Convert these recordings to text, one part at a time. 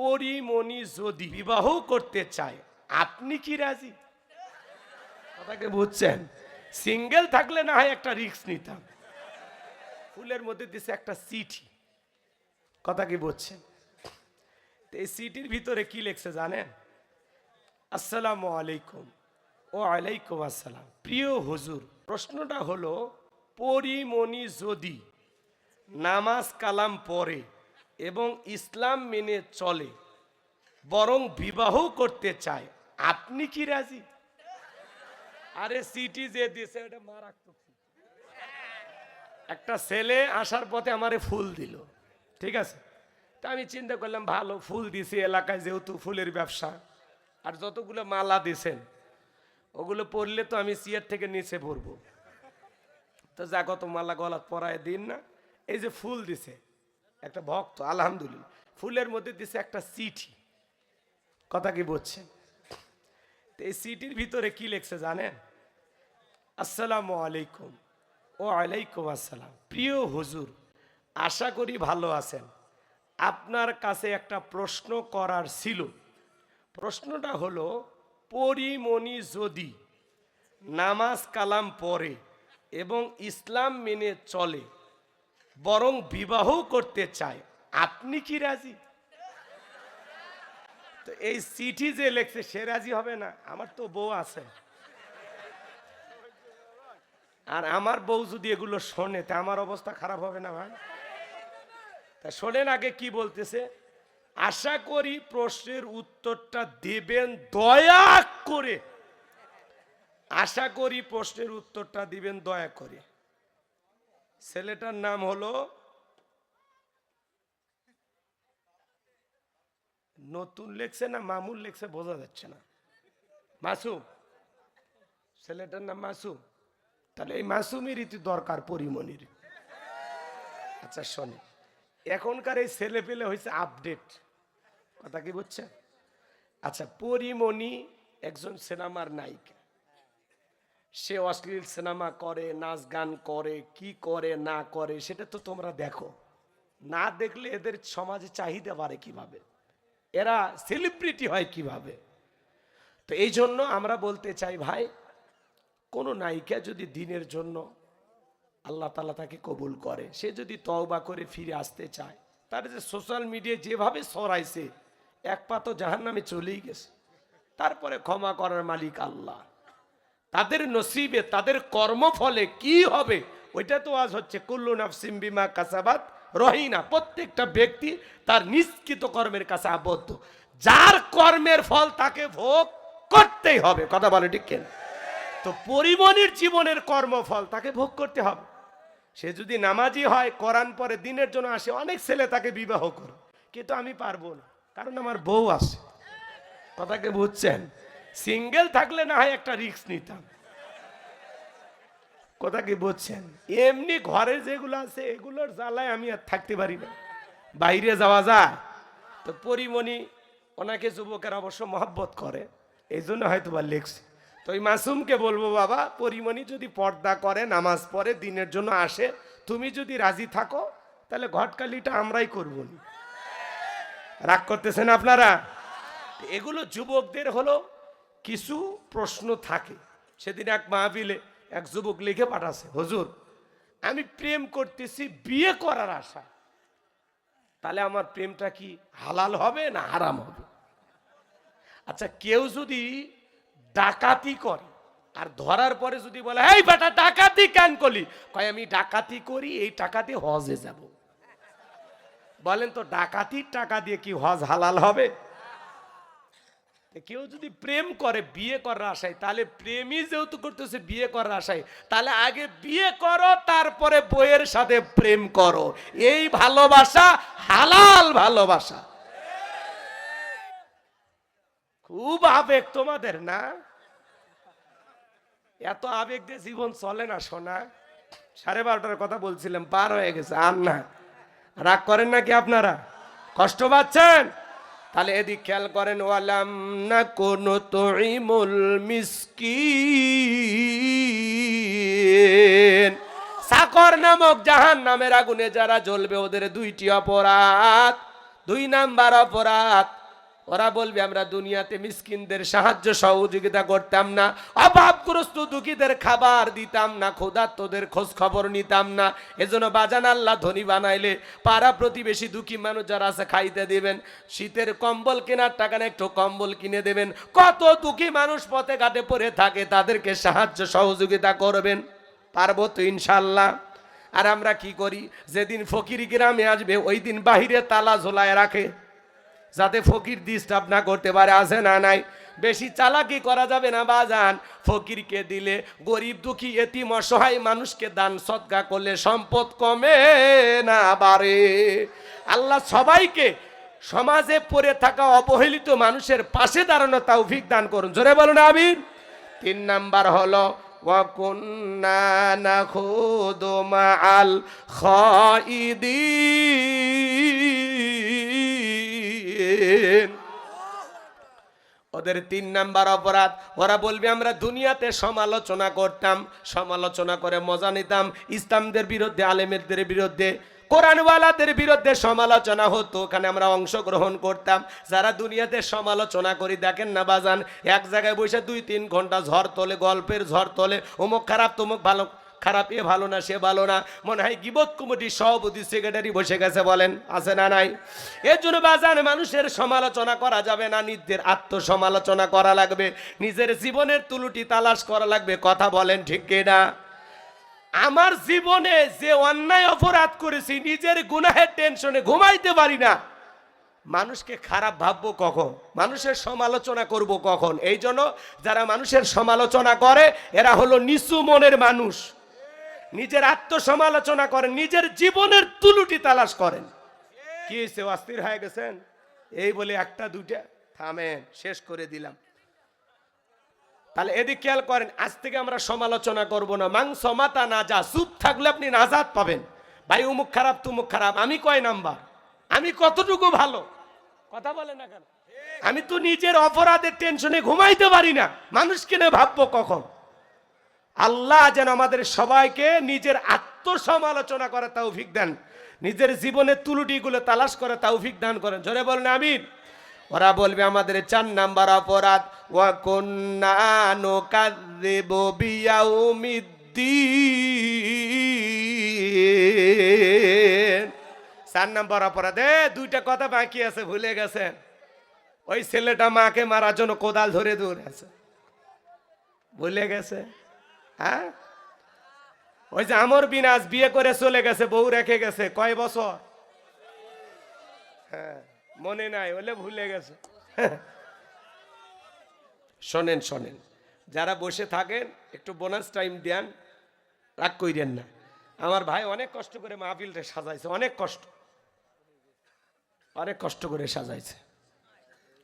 পরিমণি যদি বিবাহ করতে চায়, আপনি কি রাজি? কথাকে বুঝছেন? সিঙ্গেল থাকলে না হয় একটা রিস্ক নিতাম। ফুলের মধ্যে দিছে একটা চিঠি। কথা কি বুঝছেন? তো এই সিটির ভিতরে কি লেখছে জানেন? আসসালামু আলাইকুম। ও আলাইকুম আসসালাম। প্রিয় হুজুর, প্রশ্নটা হলো, পরিমণি যদি নামাজ কালাম পড়ে এবং ইসলাম মেনে চলে, বরং বিবাহ করতে চায়। আপনি কি রাজি? আরে সিটি যে দিছে, ওটা মারাত্মক। একটা ছেলে আসার পথে আমারে ফুল দিল, ঠিক আছে? তা আমি চিন্তা করলাম, ভালো, ফুল দিছি, এলাকায় যেহেতু ফুলের ব্যবসা। আর যতগুলো মালা দিছেন, ওগুলো পরলে তো আমি সিয়ার থেকে নিচে পরবো তো যা কত মালা গলাত পরায় দিন না, এই যে ফুল দিছে। একটা ভক্ত, আলহামদুলিল্লাহ। ফুলের মধ্যে দিছে একটা চিঠি। কথা কি বুঝছেন এই সিটির ভিতরে কি লেখছে জানেন? আসসালামু আলাইকুম ও আলাইকুম আসসালাম। প্রিয় হুজুর, আশা করি ভালো আছেন। আপনার কাছে একটা প্রশ্ন করার ছিল। প্রশ্নটা হলো, পরিমণি যদি নামাজ কালাম পড়ে এবং ইসলাম মেনে চলে বরং বিবাহ করতে চায়। আপনি কি রাজি? তো এই চিঠি যে লেখছে, সে রাজি হবে না? আমার তো বউ আছে। আর আমার বউ যদি এগুলো শোনে, তা আমার অবস্থা খারাপ হবে না, ভাই। তা শোনেন আগে কি বলতেছে? আশা করি প্রশ্নের উত্তরটা দেবেন দয়া করে। আশা করি প্রশ্নের উত্তরটা দিবেন দয়া করে। ছেলেটার নাম হলো নতুন লেখছে না মামুল লেখছে বোঝা যাচ্ছে না। মাসুম ছেলেটার নাম মাসুম তাহলে এই মাসুমেরই তো দরকার পরিমণির আচ্ছা শোনে, এখনকার এই ছেলে পেলে হয়েছে আপডেট। কথা কি বুঝছেন আচ্ছা পরিমণি একজন সিনেমার নায়িকা। সে অশ্লীল সিনেমা করে, নাচ গান করে, কি করে, না করে, সেটা তো তোমরা দেখো। না দেখলে এদের সমাজে চাহিদা বাড়ে কীভাবে? এরা সেলিব্রিটি হয় কীভাবে? তো এই জন্য আমরা বলতে চাই, ভাই, কোনো নায়িকা যদি দিনের জন্য আল্লাহ তালা তাকে কবুল করে, সে যদি তওবা করে ফিরে আসতে চায়, তার যে সোশ্যাল মিডিয়ায় যেভাবে সরাইছে এক পা তো জাহান নামে চলেই গেছে। তারপরে ক্ষমা করার মালিক আল্লাহ। তাদের নসিবে, তাদের কর্মফলে কি হবে? ওইটা তো আজ হচ্ছে, কুল্লু নাফসিম বিমা কাসাবাত রহিনা। প্রত্যেকটা ব্যক্তি তার নিষ্কৃত কর্মের কাছে আবদ্ধ। যার কর্মের ফল তাকে ভোগ করতেই হবে। কথা বলে ঠিক কেন? তো পরিমণির জীবনের কর্মফল তাকে ভোগ করতে হবে। সে যদি নামাজি হয়, কোরআন পরে দিনের জন্য আসে, অনেক ছেলে তাকে বিবাহ করে। কিন্তু আমি পারব না, কারণ আমার বউ আছে। কথাকে বুঝছেন? সিঙ্গেল থাকলে না হয় একটা রিস্ক নিতাম। কথা কি বুঝছেন? এমনি ঘরে যেগুলো আছে, এগুলোর জ্বালায় আমি আর থাকতে পারি না। বাইরে যাওয়া যায়, তো পরিমণি ওনাকে যুবকের অবশ্য মহব্বত করে এই জন্য হয়তো বা লেখছে। তো ওই মাসুমকে বলব, বাবা, পরিমণি যদি পর্দা করে, নামাজ পড়ে, দিনের জন্য আসে, তুমি যদি রাজি থাকো, তাহলে ঘটকালিটা আমরাই করব। রাগ করতেছেন আপনারা? এগুলো যুবকদের হলো কিছু প্রশ্ন থাকে। সেদিন এক মাহবিলে এক যুবক লিখে পাঠাছে, হুজুর, আমি প্রেম করতেছি, বিয়ে করার আশা। তাহলে আমার প্রেমটা কি হালাল হবে না হারাম হবে? আচ্ছা কেউ যদি ডাকাতি করে, আর ধরার পরে যদি বলে এই বেটা, ডাকাতি কেন করলি? কয়, আমি ডাকাতি করি, এই টাকা দিয়ে হজে যাব। বলেন তো, ডাকাতির টাকা দিয়ে কি হজ হালাল হবে? কেউ যদি প্রেম করে, বিয়ে করার আশায়, তাহলে প্রেমই যেহেতু করতেছে, বিয়ে করার আশায়, তাহলে আগে বিয়ে করো, তারপরে বইয়ের সাথে প্রেম করো। এই ভালোবাসা হালাল ভালোবাসা। খুব আবেগ তোমাদের, না? এত আবেগ দিয়ে জীবন চলে না, সোনা। সাড়ে বারোটার কথা বলছিলাম, পার হয়ে গেছে, আর না। রাগ করেন নাকি আপনারা? কষ্ট পাচ্ছেন? তাহলে এদিক খেয়াল করেন, ওয়ালাম না কোন তৈমুল মিসকি সাকর নামক জাহান নামের আগুনে যারা জ্বলবে, ওদের দুইটি অপরাধ। দুই নাম্বার অপরাধ ওরা বলবে, আমরা দুনিয়াতে মিসকিনদের সাহায্য সহযোগিতা করতাম না, অভাবগ্রস্ত দুঃখীদের খাবার দিতাম না, ক্ষুধার্তদের খোঁজ খবর নিতাম না। এজন্য বাজান আল্লাহ ধনী বানাইলে পাড়া প্রতিবেশী দুঃখী মানুষ যারা আছে, খাইতে দেবেন। শীতের কম্বল কেনার টাকা না একটু কম্বল কিনে দেবেন। কত দুঃখী মানুষ পথে ঘাটে পড়ে থাকে, তাদেরকে সাহায্য সহযোগিতা করবেন। পারব তো ইনশাল্লাহ আর আমরা কি করি? যেদিন ফকির গ্রামে আসবে, ওই দিন বাহিরে তালা ঝোলায় রাখে। যাতে ফকির ডিস্টার্ব না করতে পারে আছে না নাই বেশি চালাকি করা যাবে না বাজান ফকিরকে দিলে গরিব দুঃখী এতিম অসহায় মানুষকে দান সৎকা করলে সম্পদ কমে না বাড়ে আল্লাহ সবাইকে সমাজে পড়ে থাকা অবহেলিত মানুষের পাশে দাঁড়ানো তৌফিক দান করুন জোরে বলুন আমির তিন নাম্বার হলো وكنا نخوض مع الخائدين ওদের তিন নাম্বার অপরাধ, ওরা বলবে, আমরা দুনিয়াতে সমালোচনা করতাম, সমালোচনা করে মজা নিতাম। ইসলামদের বিরুদ্ধে, আলেমেরদের বিরুদ্ধে, কোরআনওয়ালাদের বিরুদ্ধে সমালোচনা হতো। ওখানে আমরা অংশগ্রহণ করতাম। যারা দুনিয়াতে সমালোচনা করি, দেখেন না বাজান, এক জায়গায় বসে দুই তিন ঘণ্টা ঝড় তোলে, গল্পের ঝড় তোলে, অমুক খারাপ, তমুক ভালো খারাপ, এ ভালো না, সে ভালো না। মনে হয় গিবত কমিটির সভাপতি সেক্রেটারি বসে গেছে বলেন, আছে না নাই? এর জন্য বাজান, মানুষের সমালোচনা করা যাবে না, নিজের আত্মসমালোচনা করা লাগবে, নিজের জীবনের তুলুটি তালাশ করা লাগবে, কথা বলেন ঠিক কিনা? আমার জীবনে যে অন্যায় অপরাধ করেছি, নিজের গুনাহের টেনশনে ঘুমাইতে পারি না। মানুষকে খারাপ ভাববো কখন? মানুষের সমালোচনা করব কখন? এই জন্য যারা মানুষের সমালোচনা করে, এরা হলো নিচু মনের মানুষ। নিজের আত্মসমালোচনা করেন, নিজের জীবনের তুলুটি তালাশ করেন। কি হয়েছে অস্থির হয়ে গেছেন? এই বলে একটা দুটা থামেন, শেষ করে দিলাম। তাহলে এদিক খেয়াল করেন, আজ থেকে আমরা সমালোচনা করব না। মাংস মাতা না যা, চুপ থাকলে আপনি নাজাদ পাবেন। ভাই উমুক খারাপ, তুমুক খারাপ, আমি কয় নাম্বার? আমি কতটুকু ভালো? কথা বলে না কেন? আমি তো নিজের অপরাধের টেনশনে ঘুমাইতে পারি না। মানুষকে নিয়ে ভাববো কখন? আল্লাহ যেন আমাদের সবাইকে নিজের আত্মসমালোচনা করে তৌফিক দেন। নিজের জীবনের তুলুটিগুলো তালাশ করে তৌফিক দান করেন। জোরে বলেন আমিন। ওরা বলবে, আমাদের চার নাম্বার অপরাধ চার নাম্বার অপরাধ দুইটা কথা বাকি আছে, ভুলে গেছেন। ওই ছেলেটা মাকে মারার জন্য কোদাল ধরে দৌড়ে আছে ভুলে গেছে? হ্যাঁ? ওই যে আমর বিনাশ বিয়ে করে চলে গেছে, বউ রেখে গেছে, কয় বছর? হ্যাঁ মনে নাই বলে ভুলে গেছে। শোনেন শোনেন, যারা বসে থাকেন, একটু বোনাস টাইম দেন, রাগ কইরেন না। আমার ভাই অনেক কষ্ট করে মাহফিলটা সাজাইছে, অনেক কষ্ট। অনেক কষ্ট করে সাজাইছে।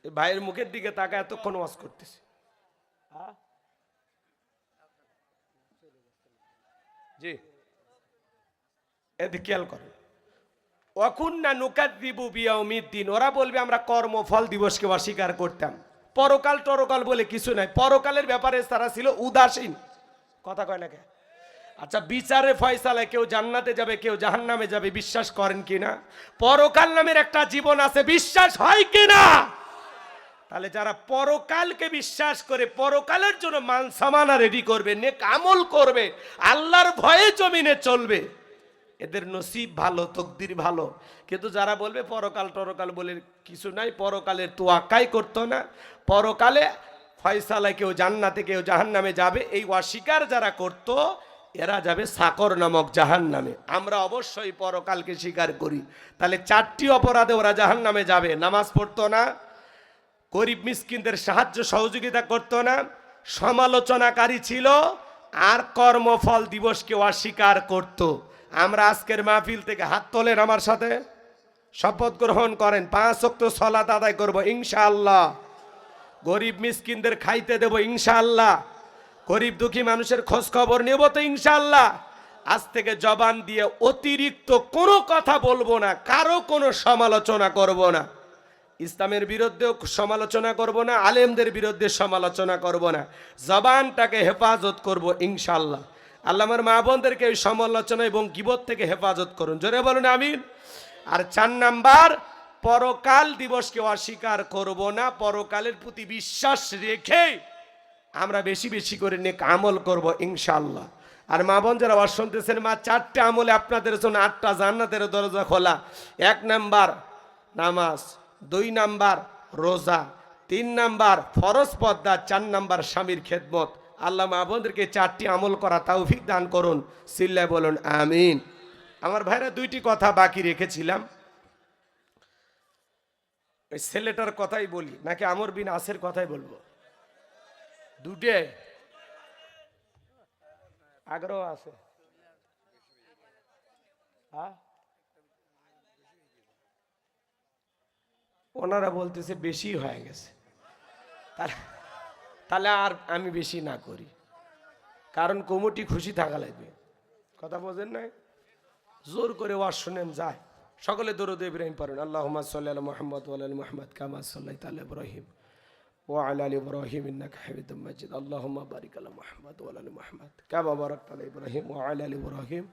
ভাইয়ের মুখের দিকে তাকা এতক্ষণ ওয়াজ করতেছে। হ্যাঁ? জি। এদিকে খেয়াল করেন। অকুন্না নুকাদ্দিবু বিয়াউমিদ্দিন, ওরা বলবে আমরা কর্মফল দিবসকে অস্বীকার করতাম। পরকাল টরকাল বলে কিছু নাই। পরকালের ব্যাপারে তারা ছিল উদাসীন। কথা কয় না কে? আচ্ছা বিচারে ফয়সালায় কেউ জান্নাতে যাবে, কেউ জাহান্নামে যাবে, বিশ্বাস করেন কিনা? পরকাল নামের একটা জীবন আছে, বিশ্বাস হয় কিনা? তাহলে যারা পরকালকে বিশ্বাস করে, পরকালের জন্য মান সামানা রেডি করবে, নেক আমল করবে, আল্লাহর ভয়ে জমিনে চলবে, এদের নসিব ভালো, তকদির ভালো। কিন্তু যারা বলবে পরকাল, টরকাল বলে কিছু নাই, পরকালের তোয়াক্কাই করতো না। পরকালে ফয়সালায় কেউ জান্নাতে, কেউ জাহান্নামে যাবে, এই অস্বীকার যারা করত, এরা যাবে সাকর নামক জাহান নামে আমরা অবশ্যই পরকালকে স্বীকার করি। তাহলে চারটি অপরাধে ওরা জাহান নামে যাবে। নামাজ পড়তো না গরিব মিসকিনদের সাহায্য সহযোগিতা করতো না, সমালোচনাকারী ছিল, আর কর্মফল দিবসকে অস্বীকার করত। আমরা আজকের মাহফিল থেকে হাত তোলেন আমার সাথে। শপথ গ্রহণ করেন, পাঁচ অক্ত সলাত আদায় করব, ইনশাআল্লাহ। গরিব মিসকিনদের খাইতে দেবো, ইনশাআল্লাহ। গরিব দুঃখী মানুষের খোঁজ খবর নেব তো, ইনশাআল্লাহ। আজ থেকে জবান দিয়ে অতিরিক্ত কোনো কথা বলব না, কারও কোনো সমালোচনা করব না। ইসলামের বিরুদ্ধেও সমালোচনা করব না, আলেমদের বিরুদ্ধে সমালোচনা করব না। জবানটাকে হেফাজত করব ইনশাল্লাহ আল্লাহ আমার মা বোনদেরকে এই সমালোচনা এবং গিবত থেকে হেফাজত করুন। জোরে বলুন, আমিন। আর চার নাম্বার, পরকাল দিবসকে অস্বীকার করব না, পরকালের প্রতি বিশ্বাস রেখে আমরা বেশি বেশি করে নেক আমল করব ইনশাল্লাহ আর মা বোন যারা আওয়াজ শুনতেছেন, মা, চারটে আমলে আপনাদের জন্য আটটা জান্নাতের দরজা খোলা। এক নাম্বার, নামাজ। দুই নাম্বার রোজা, তিন নাম্বার ফরজ পদ্মা চার নাম্বার স্বামীর খেদমত। আল্লাহ মা বোনদেরকে চারটি আমল করা তৌফিক দান করুন সিল্লায় বলুন, আমিন। আমার ভাইরা দুইটি কথা বাকি রেখেছিলাম। ওই ছেলেটার কথাই বলি, নাকি আমর বিন আসের কথাই বলব? দুটে আগ্রহ আছে। হ্যাঁ? ওনারা বলতেছে বেশি হয়ে গেছে তাহলে- তাহলে আর আমি বেশি না করি কারণ কমিটি খুশি থাকা লাগবে কথা বোঝেন নাই জোর করে ওয়াজ শুনেন যায় সকলে দরুদ ইব্রাহিম পড়েন আল্লাহ সাল্লাহ মোহাম্মদ ওয়াল মোহাম্মদ কামা সাল্লাহ তাল ইব্রাহিম وعلى ال ابراهيم انك حميد مجيد اللهم بارك على محمد وعلى ال محمد كما باركت على ابراهيم وعلى ال ابراهيم